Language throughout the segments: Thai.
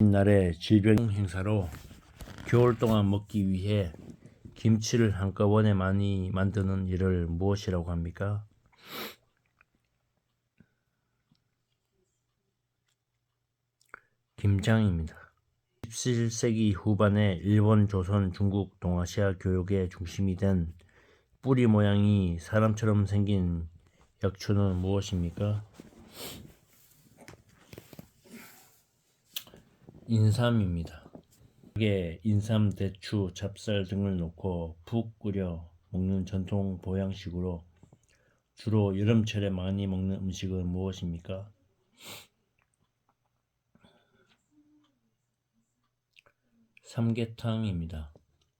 옛날에 질병 행사로 겨울 동안 먹기 위해 김치를 한꺼번에 많이 만드는 일을 무엇이라고 합니까? 김장입니다. 17세기 후반에 일본, 조선, 중국, 동아시아 교육의 중심이 된 뿌리 모양이 사람처럼 생긴 약초는 무엇입니까? 인삼입니다. 에 인삼, 대추, 찹쌀 등을 넣고 푹 끓여 먹는 전통 보양식으로 주로 여름철에 많이 먹는 음식은 무엇입니까? 삼계탕입니다.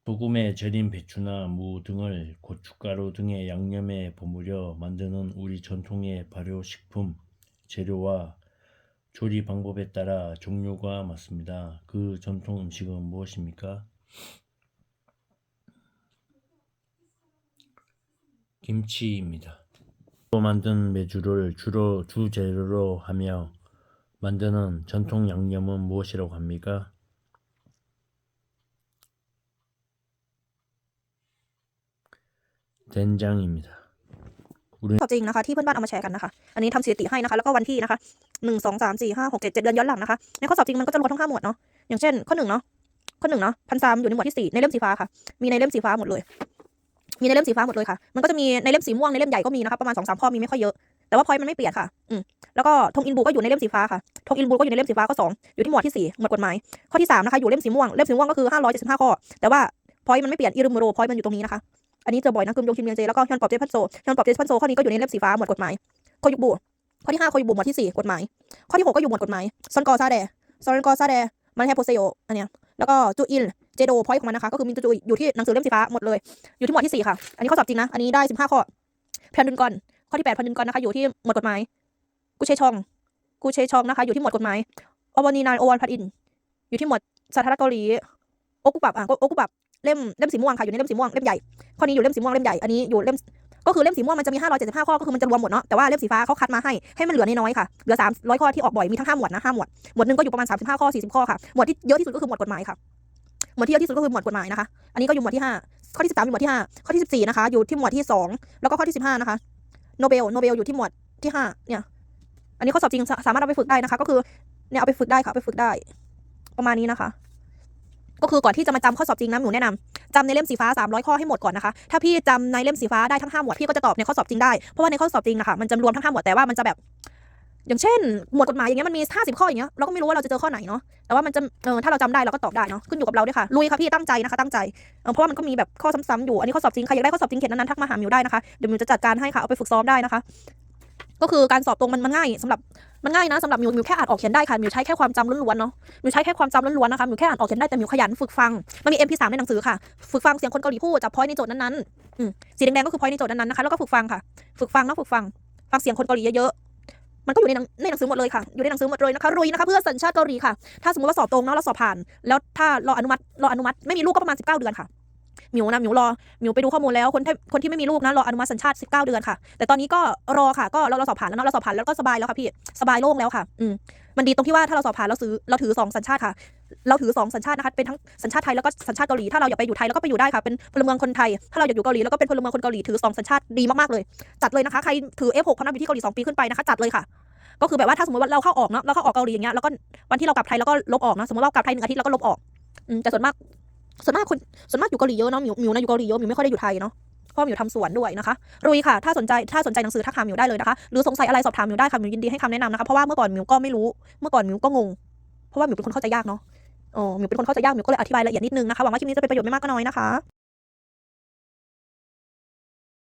소금에 절인 배추나 무 등을 고춧가루 등의 양념에 버무려 만드는 우리 전통의 발효식품 재료와 조리 방법에 따라 종류가 많습니다. 그 전통 음식은 무엇입니까? 김치입니다. 또 만든 메주를 주로 주재료로 하며 만드는 전통 양념은 무엇이라고 합니까? 된장입니다. ข้อจริงนะคะที่เพื่อนบ้านเอามาแชร์กันนะคะ อันนี้ทำสถิติให้นะคะ แล้วก็วันที่นะคะหนึ่งสองสามสี่ห้าหกเจ็ดเจ็ดเดือนย้อนหลังนะคะ ในข้อสอบจริงมันก็จะรวมทั้งห้าหมวดเนาะ อย่างเช่นข้อหนึ่งเนาะ ข้อหนึ่งเนาะพันสามอยู่ในหมวดที่สี่ในเล่มสีฟ้าค่ะ มีในเล่มสีฟ้าหมดเลย มีในเล่มสีฟ้าหมดเลยค่ะ มันก็จะมีในเล่มสีม่วงในเล่มใหญ่ก็มีนะคะประมาณสองสามข้อมีไม่ค่อยเยอะ แต่ว่าพอยต์มันไม่เปลี่ยนค่ะ อืมแล้วก็ทงอินบูก็อยู่ในเล่มสีฟ้าค่ะ ทงอินบูก็อยู่ในเล่มสีฟ้าข้อสองอยู่ที่หมวดที่สี่หมวดกฎหมาย ข้อที่สามนะคะอยู่เล่มสีม่วง เล่มสีม่วงก็คือห้าร้อยเจ็ดสิบห้าข้อ แต่ว่าพอยต์มันไม่เปลี่ยนอิรุมุโรพอยต์มันอยู่ตรงนี้นะคะ อันนี้เจอบ่อยนะกึมยงคิมเมียงเจแล้วก็ฮยอนปอบเจพันโซฮยอนปอบเจพันโซข้อนี้ก็อยู่ในเล่มสีฟ้าหมวดกฎหมายโคยุบุข้อที่ห้าโคยุบุหมวดที่สี่กฎหมาย ข้อที่หกก็อยู่หมวดกฎหมายซอนกอซาเดซอนกอซาเดมันแฮโปเซโออันเนี้ยแล้วก็จูอิลเจโดพอยต์ของมันนะคะก็คือมินจูจูอยู่ที่หนังสือเล่มสีฟ้าหมดเลย อยู่ที่หมวดที่สี่ค่ะ อันนี้ข้อสอบจริงนะ อันนี้ได้สิบห้าข้อแพนดุนกอนข้อที่แปดแพนดุนกอนนะคะอยู่ที่หมวดกฎหมายกูเชชองกูเชชองนะคะอยู่ที่หมวดกฎหมายอวานีนานโอวันพัดอิน อยู่ที่หมวดสาธารณเกาหลีโอกุบับอะโอกุบับ เล่มเล่มสีม่วงค่ะอยู่ในเล่มสีม่วงเล่มใหญ่ข้อนี้อยู่เล่มสีม่วงเล่มใหญ่อันนี้อยู่เล่มก็คือเล่มสีม่วงมันจะมี575ข้อก็คือมันจะรวมหมดเนาะแต่ว่าเล่มสีฟ้าเขาคัดมาให้ให้มันเหลือน้อยๆค่ะเหลือ300ข้อที่ออกบ่อยมีทั้ง5หมวดนะ5หมวดหมวดหนึ่งก็อยู่ประมาณ35ข้อ40ข้อค่ะหมวดที่เยอะที่สุดก็คือหมวดกฎหมายค่ะหมวดที่เยอะที่สุดก็คือหมวดกฎหมายนะคะ อันนี้ก็อยู่หมวดที่5ข้อที่13อยู่หมวดที่5ข้อที่14นะคะ อยู่ที่หมวดที่ 2 แล้วก็ข้อที่ 15 นะคะ โนเบล โนเบลอยู่ที่หมวดที่5เนี่ย อันนี้ข้อสอบจริงสามารถเอาไปฝึกได้นะคะ ก็คือเนี่ยเอาไปฝึกได้ค่ะไปฝึกได้ ประมาณนี้นะคะ ก็คือก่อนที่จะมาจำข้อสอบจริงนะหนูแนะนำจำในเล่มสีฟ้า 300 ข้อให้หมดก่อนนะคะ ถ้าพี่จำในเล่มสีฟ้าได้ทั้ง5หมวดพี่ก็จะตอบในข้อสอบจริงได้ เพราะว่าในข้อสอบจริงนะคะมันจะรวมทั้ง5หมวดแต่ว่ามันจะแบบ อย่างเช่น หมวดกฎหมายอย่างเงี้ยมันมี 50 ข้ออย่างเงี้ยเราก็ไม่รู้ว่าเราจะเจอข้อไหนเนาะแต่ว่ามันจะเออถ้าเราจำได้เราก็ตอบได้เนาะขึ้นอยู่กับเราด้วยค่ะลุยค่ะพี่ตั้งใจนะคะตั้งใจเเพราะว่ามันก็มีแบบข้อซ้ำๆอยู่อันนี้ข้อสอบจริงใครอยากได้ข้อสอบจริงเขตนั้นๆทักมาหามิวได้นะคะเดี๋ยวมิวจะจัดการให้ค่ะเอาไปฝึกซ้อมได้นะคะก็คือการสอบตรงมันมันง่ายสำหรับ มันง่ายนะสำหรับมิวมิวแค่อ่านออกเขียนได้ค่ะมิวใช้แค่ความจำล้วนๆเนาะมิวใช้แค่ความจำล้วนๆนะคะมิวแค่อ่านออกเขียนได้แต่มิวขยันฝึกฟังมันมี MP3 ในหนังสือค่ะ ฝึกฟังเสียงคนเกาหลีพูดจับพอยในโจทย์นั้นๆสีแดงๆก็คือพอยในโจทย์นั้นๆนะคะแล้วก็ฝึกฟังค่ะ ฝึกฟังเนาะฝึกฟังฟังเสียงคนเกาหลีเยอะๆมันก็อยู่ในในหนังสือหมดเลยค่ะอยู่ในหนังสือหมดเลยนะคะรุยนะคะเพื่อสัญชาติเกาหลีค่ะถ้าสมมติว่าสอบตรงเนาะเราสอบผ่าน แล้วถ้ารออนุมัติรออนุมัติไม่มีลูกก็ประมาณ 19 เดือนค่ะ หมิวนะหมิวรอหมิวไปดูข้อมูลแล้วคนที่คนที่ไม่มีลูกนะรออนุมัติสัญชาติ 19 เดือนค่ะ แต่ตอนนี้ก็รอค่ะ ก็เราเราสอบผ่านแล้วเนาะเราสอบผ่านแล้วก็สบายแล้วค่ะพี่สบายโล่งแล้วค่ะ อืมมันดีตรงที่ว่าถ้าเราสอบผ่านเราซื้อเราถือสองสัญชาติค่ะ เราถือสองสัญชาตินะคะเป็นทั้งสัญชาติไทยแล้วก็สัญชาติเกาหลีถ้าเราอยากไปอยู่ไทยเราก็ไปอยู่ได้ค่ะเป็นพลเมืองคนไทย ถ้าเราอยากอยู่เกาหลีแล้วก็เป็นพลเมืองคนเกาหลีถือสองสัญชาติดีมากๆเลยจัดเลยนะคะใครถือ F6 พนักอยู่ที่เกาหลีสองปีขึ้นไปนะคะจัดเลยค่ะก็คือแบบว่าถ้าสมมติว่าเราเข้าออกเนาะเราเข้าออกเกาหลีอย่างเงี้ยแล้วก็วันที่เรากลับไทยเราก็ลบออกเนาะสมมติเรากลับไทยหนึ่งอาทิตย์เราก็ลบออกอืมแต่ส่วนมาก ส่วนมากคนส่วนมากอยู่เกาหลีเยอะเนาะมิวมิวนะอยู่เกาหลีเยอะมิวไม่ค่อยได้อยู่ไทยเนาะเพราะมิวทำสวนด้วยนะคะรุยค่ะ ถ้าสนใจถ้าสนใจหนังสือทักหามิวได้เลยนะคะ หรือสงสัยอะไรสอบถามมิวได้ค่ะมิวยินดีให้คำแนะนำนะคะเพราะว่าเมื่อก่อนมิวก็ไม่รู้ เมื่อก่อนมิวก็งง เพราะว่ามิวเป็นคนเข้าใจยากเนาะอ๋อมิวเป็นคนเข้าใจยากมิวก็เลยอธิบายละเอียดนิดนึงนะคะหวังว่าคลิปนี้จะเป็นประโยชน์ไม่มากก็น้อยนะคะ